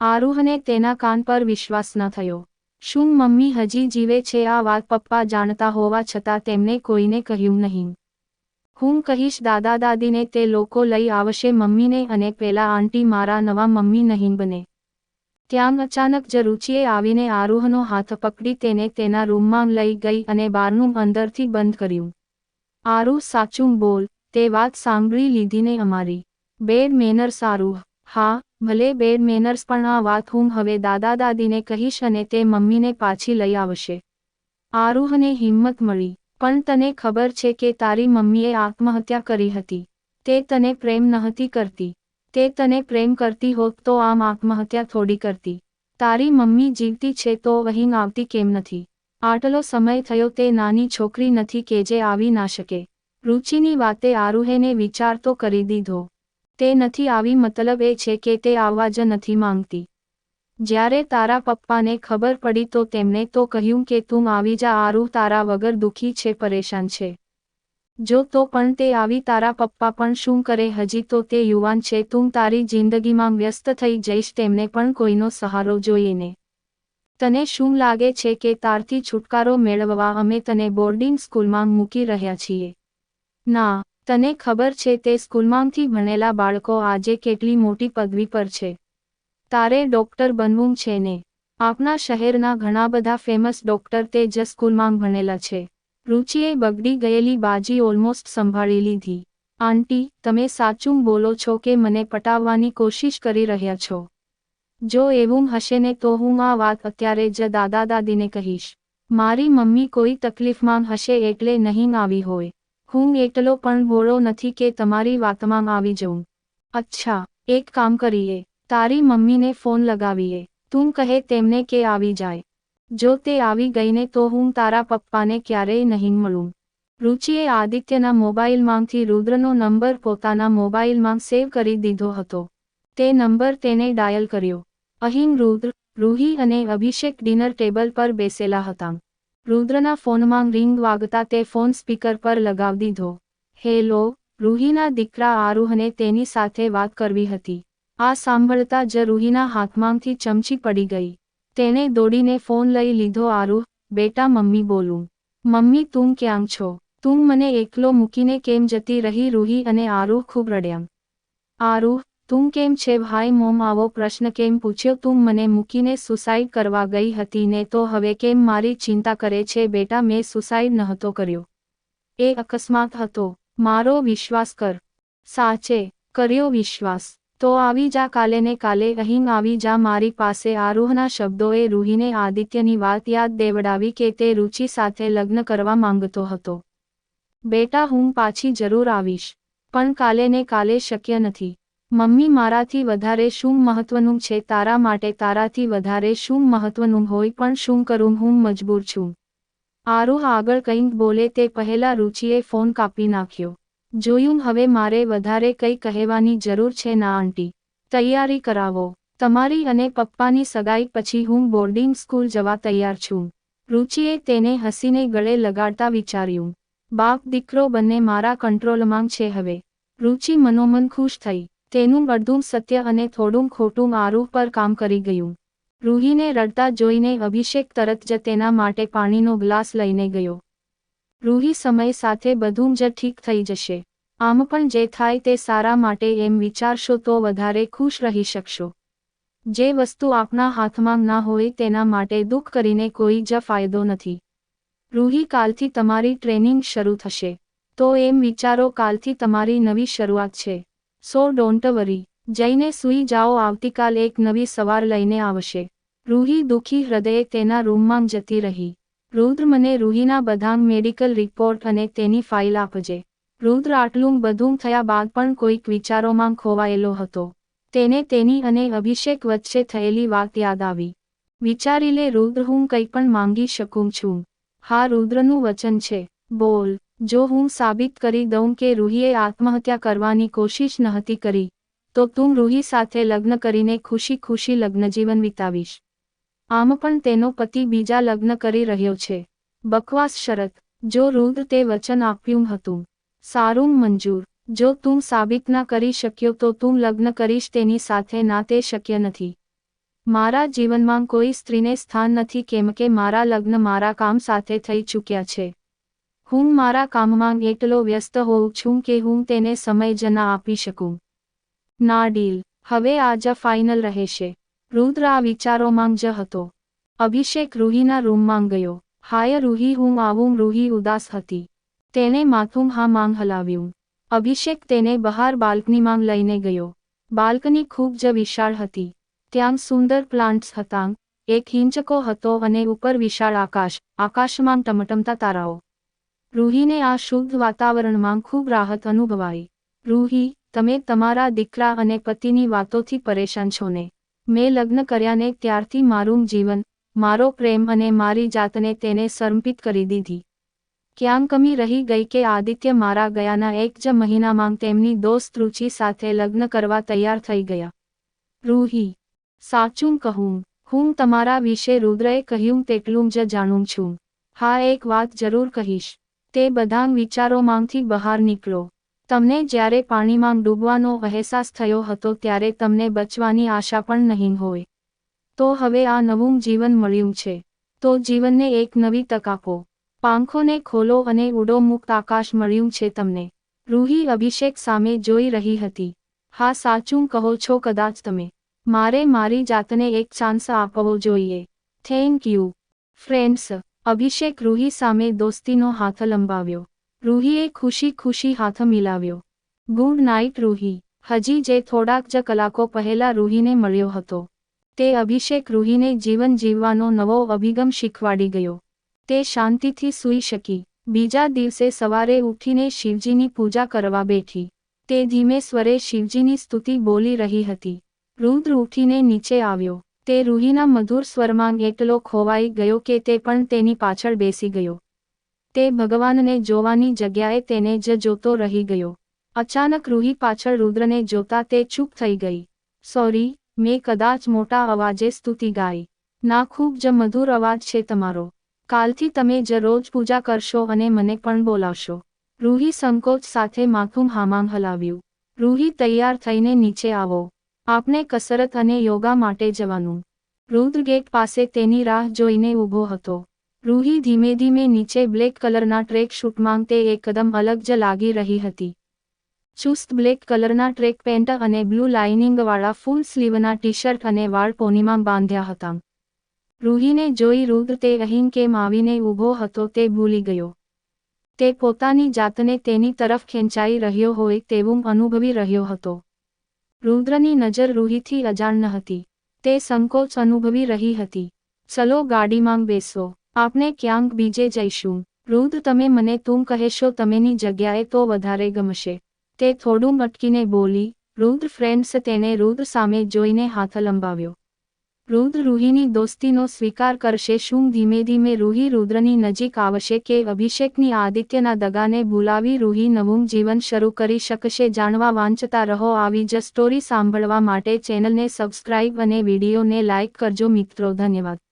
આરુહને તેના કાન પર વિશ્વાસ ન થયો. શું મમ્મી હજી જીવે છે આ વાત પપ્પા જાણતા હોવા છતાં તેમને કોઈને કહ્યું નહીં. હું કહીશ, દાદા, દાદીને તે લોકો લઈ આવશે મમ્મીને અને પેલા આંટી મારા નવા મમ્મી નહીં બને. ત્યાં અચાનક જ રુચિએ આવીને આરુહનો હાથ પકડી તેને તેના રૂમમાં લઈ ગઈ અને બારનું અંદરથી બંધ કર્યું. આરુહ, સાચું બોલ, તે વાત સાંભળી લીધીને અમારી. બેડ મેનર સારું હા ભલે બેડ મેનર્સ પણ આ વાત હું હવે દાદા દાદીને કહીશ અને તે મમ્મીને પાછી લઈ આવશે. આરુહને હિંમત મળી, પણ તને ખબર છે કે તારી મમ્મીએ આત્મહત્યા કરી હતી. તે તને પ્રેમ નહતી કરતી. તે તને પ્રેમ કરતી હોત તો આમ આત્મહત્યા થોડી કરતી. તારી મમ્મી જીવતી છે તો અહીં આવતી કેમ નથી? આટલો સમય થયો તે નાની છોકરી નથી કે જે આવી ના શકે. રુચિની વાતે આરુહેને વિચાર તો કરી દીધો. તે નથી આવી મતલબ એ છે કે તે આવવા જ નથી માંગતી. જ્યારે તારા પપ્પાને ખબર પડી તો તેમણે તો કહ્યું કે તું આવી જા, આરું તારા વગર દુઃખી છે, પરેશાન છે. જો તો પણ તે આવી તારા પપ્પા પણ શું કરે? હજી તો તે યુવાન છે, તું તારી જિંદગીમાં વ્યસ્ત થઈ જઈશ, તેમને પણ કોઈનો સહારો જોઈને તને શું લાગે છે કે તારથી છુટકારો મેળવવા અમે તને બોર્ડિંગ સ્કૂલમાં મૂકી રહ્યા છીએ? ના તને ખબર છે તે સ્કૂલમાંથી ભણેલા બાળકો આજે કેટલી મોટી પદવી પર છે. તારે ડોક્ટર બનવું છે ને? આપના શહેરના ઘણા બધા ફેમસ ડોક્ટર તે જ સ્કૂલમાં ભણેલા છે. રુચિએ બગડી ગયેલી બાજી ઓલમોસ્ટ સંભાળી લીધી. આંટી, તમે સાચું બોલો છો કે મને પટાવવાની કોશિશ કરી રહ્યા છો? જો એવું હશે ને તો હું આ વાત અત્યારે જ દાદા દાદીને કહીશ. મારી મમ્મી કોઈ તકલીફમાં હશે એટલે નહીં આવી હોય. હું એટલો પણ ભોળો નથી કે તમારી વાતમાં આવી જઉં. અચ્છા, એક કામ કરીએ. તારી મમ્મીને ફોન લગાવીએ. તું કહે તેમને કે આવી જાય. જો તે આવી ગઈને તો હું તારા પપ્પાને ક્યારેય નહીં મળું. રુચિએ આદિત્યના મોબાઈલમાંથી રુદ્રનો નંબર પોતાના મોબાઈલમાં સેવ કરી દીધો હતો. તે નંબર તેને ડાયલ કર્યો. અહીં રુદ્ર, રૂહી અને અભિષેક ડિનર ટેબલ પર બેસેલા હતા. રુદ્રના ફોનમાં રિંગ વાગતા તે ફોન સ્પીકર પર લગાવી દીધો. હેલો, રૂહીના દીકરા આરુહને તેની સાથે વાત કરવી હતી. આ સાંભળતા જ રૂહીના હાથમાંથી ચમચી પડી ગઈ. તેને દોડીને ફોન લઈ લીધો, આરુહ, બેટા, મમ્મી બોલું. મમ્મી, તું ક્યાં છો? તું મને એકલો મૂકીને કેમ જતી રહી, રૂહી અને આરુહ ખૂબ રડ્યા. આરુહ તું કેમ છે ભાઈ? મોમ આવો પ્રશ્ન કેમ પૂછ્યો? તું મને મૂકીને સુસાઇડ કરવા ગઈ હતી ને તો હવે કેમ મારી ચિંતા કરે છે? બેટા, મેં સુસાઇડ નહોતો કર્યો. એ અકસ્માત હતો. મારો વિશ્વાસ કર. સાચે કર્યો વિશ્વાસ. તો આવી જા કાલે ને કાલે, અહીં આવી જા. મારી પાસે આરુહના શબ્દોએ રૂહીને આદિત્યની વાત યાદ દેવડાવી કે તે રુચિ સાથે લગ્ન કરવા માંગતો હતો. બેટા, હું પાછી જરૂર આવીશ. પણ કાલે ને કાલે શક્ય નથી. મમ્મી મારાથી વધારે શું મહત્વનું છે? તારા માટે તારાથી વધારે શું મહત્વનું હોય પણ શું કરું? હું મજબૂર છું. આરુહ આગળ કંઈક બોલે તે પહેલા રુચિએ ફોન કાપી નાખ્યો. જોયું, હવે મારે વધારે કંઈ કહેવાની જરૂર છે ના, આંટી. તૈયારી કરાવો. તમારી અને પપ્પાની સગાઈ પછી હું બોર્ડિંગ સ્કૂલ જવા તૈયાર છું. રુચિએ તેને હસીને ગળે લગાડતા વિચાર્યું. બાપ, દીકરો બંને મારા કંટ્રોલમાં છે હવે. રુચિ મનોમન ખુશ થઈ. તેનું અડધું સત્ય અને થોડું ખોટું આરોપ પર કામ કરી ગયું. રૂહીને રડતા જોઈને અભિષેક તરત જ તેના માટે પાણીનો ગ્લાસ લઈને ગયો. રૂહી સમય સાથે બધું જ ઠીક થઈ જશે. આમ પણ જે થાય તે સારા માટે એમ વિચારશો તો વધારે ખુશ રહી શકશો. જે વસ્તુ આપના હાથમાં ના હોય તેના માટે દુઃખ કરીને કોઈ જ ફાયદો નથી. રૂહી કાલથી તમારી ટ્રેનિંગ શરૂ થશે. તો એમ વિચારો કાલથી તમારી નવી શરૂઆત છે. So don't worry. જઈને સૂઈ જાઓ, આવતીકાલ એક નવી સવાર લઈને આવશે. રૂહી દુઃખી હૃદયે તેના રૂમમાં જતી રહી. રુદ્ર મને રૂહીના બધા મેડિકલ રિપોર્ટ અને તેની ફાઇલ આપજે. રુદ્ર આટલું બધું થયા બાદ પણ કોઈક વિચારોમાં ખોવાયેલો હતો. તેને તેની અને અભિષેક વચ્ચે થયેલી વાત યાદ આવી. વિચારી લે, રુદ્ર, હું કંઈ પણ માંગી શકું છું. હા, રુદ્રનું વચન છે. બોલ. જો હું સાબિત કરી દઉં કે રૂહીએ આત્મહત્યા કરવાની કોશિશ નહોતી કરી, તો તું રૂહી સાથે લગ્ન કરીને ખુશી ખુશી લગ્નજીવન વિતાવીશ. આમ પણ તેનો પતિ બીજા લગ્ન કરી રહ્યો છે. બકવાસ શરત, જો રુદ્ર તે વચન આપ્યું હતું. સારું મંજૂર, જો તું સાબિત ના કરી શક્યો તો તું લગ્ન કરીશ તેની સાથે ના તે શક્ય નથી. મારા જીવનમાં કોઈ સ્ત્રીને સ્થાન નથી કેમ કે મારા લગ્ન મારા કામ સાથે થઈ ચૂક્યા છે. હું મારા કામમાં એટલો વ્યસ્ત હોઉં છું કે હું તેને સમય જ ના આપી શકું. ના, ડીલ. હવે આ જ ફાઇનલ રહેશે. રુદ્ર આ વિચારોમાં જ હતો. અભિષેક રૂહીના રૂમમાં ગયો. હાય, રૂહી, હું આવું, રૂહી ઉદાસ હતી. તેણે માથું હા માંગ હલાવ્યું. અભિષેક તેને બહાર બાલ્કનીમાં લઈને ગયો. બાલ્કની ખૂબ જ વિશાળ હતી. ત્યાં સુંદર પ્લાન્ટ્સ હતા. એક હિંચકો હતો અને ઉપર વિશાળ આકાશ. આકાશમાં ટમટમતા તારાઓ. રૂહીને આ શુદ્ધ વાતાવરણમાં ખૂબ રાહત અનુભવાઈ. રૂહી, તમે તમારા દીકરા અને પતિની વાતોથી પરેશાન છો ને? મેં લગ્ન કર્યાને ત્યારથી મારું જીવન, મારો પ્રેમ અને મારી જાતને તેને સમર્પિત કરી દીધી. ક્યાં કમી રહી ગઈ કે આદિત્ય મારા ગયાના એક જ મહિનામાં તેમની દોસ્ત રુચિ સાથે લગ્ન કરવા તૈયાર થઈ ગયા. રૂહી, સાચું કહું, હું તમારા વિશે રુદ્રએ કહ્યું તેટલું જ જાણું છું. હા, એક વાત જરૂર કહીશ. તે બધા વિચારોમાંથી બહાર નીકળો. તમને જ્યારે પાણીમાં ડૂબવાનો અહેસાસ થયો હતો ત્યારે તમને બચવાની આશા પણ નહીં હોય. તો હવે આ નવું જીવન મળ્યું છે. તો જીવનને એક નવી તક આપો. પાંખોને ખોલો અને ઉડો મુક્ત આકાશ મળ્યું છે તમને. રૂહી અભિષેક સામે જોઈ રહી હતી. હા, સાચું કહો છો કદાચ તમે. મારે મારી જાતને એક ચાન્સ આપવો જોઈએ. Thank you friends Abhishek Roohi સામે દોસ્તીનો હાથ લંબાવ્યો. રૂહીએ ખુશી ખુશી હાથ મિલાવ્યો. Good night Ruhi. હજી જે થોડાક જ કલાકો પહેલા રૂહીને મળ્યો હતો. તે અભિષેક રૂહીને જીવન જીવવાનો નવો અભિગમ શીખવાડી ગયો. તે શાંતિથી સૂઈ શકી. બીજા દિવસે સવારે ઉઠીને શિવજીની પૂજા કરવા બેઠી. તે ધીમે સ્વરે શિવજીની સ્તુતિ બોલી રહી હતી. રુદ્ર ઉઠીને નીચે આવ્યો. તે રૂહીના મધુર સ્વરમાં એટલો ખોવાઈ ગયો કે તે પણ તેની પાછળ બેસી ગયો. તે ભગવાનને જોવાની જગ્યાએ તેને જ જોતો રહી ગયો. અચાનક રૂહી પાછળ રુદ્રને જોતા તે ચૂપ થઈ ગઈ. સોરી, મેં કદાચ મોટા અવાજે સ્તુતિ ગાઈ. ના, ખૂબ જ મધુર અવાજ છે તમારો. કાલથી તમે જ રોજ પૂજા કરશો અને મને પણ બોલાવશો. રૂહી સંકોચ સાથે માથું હામાંગ હલાવ્યું. રૂહી, તૈયાર થઈને નીચે આવો. આપને કસરત અને યોગા માટે જવાનું. રુદ્ર ગેટ પાસે તેની રાહ જોઈને ઊભો હતો. રૂહી ધીમે ધીમે નીચે બ્લેક કલરના ટ્રેક શૂટમાં તે એકદમ અલગ જ લાગી રહી હતી. ચુસ્ત બ્લેક કલરના ટ્રેક પેન્ટ અને બ્લુ લાઇનિંગવાળા ફૂલ સ્લીવના ટી શર્ટ અને વાળ પોનીમાં બાંધ્યા હતા. રૂહીને જોઈ રુદ્ર તે અહીં કેમ આવીને ઊભો હતો તે ભૂલી ગયો. તે પોતાની જાતને તેની તરફ ખેંચાઈ રહ્યો હોય તેવું અનુભવી રહ્યો હતો. રુદ્રની નજર રૂહીથી અજાણ ન હતી. તે સંકોચ અનુભવી રહી હતી. ચલો ગાડીમાં બેસો. આપણે ક્યાંક બીજે જઈશું. રુદ્ર, તમે મને તું કહેશો તમેની જગ્યાએ તો વધારે ગમશે. તે થોડું મટકીને બોલી. રુદ્ર ફ્રેન્ડ્સ તેને રુદ્ર સામે જોઈને હાથ લંબાવ્યો. રુદ્ર રૂહીની દોસ્તીનો સ્વીકાર કરશે શું ધીમે ધીમે રૂહી રુદ્રની નજીક આવશે કે અભિષેકની આદિત્યના દગાને ભૂલાવી રૂહી નવું જીવન શરૂ કરી શકશે. જાણવા વાંચતા રહો આવી જ સ્ટોરી સાંભળવા માટે ચેનલને સબસ્ક્રાઇબ અને વિડીયોને લાઇક કરજો મિત્રો. ધન્યવાદ.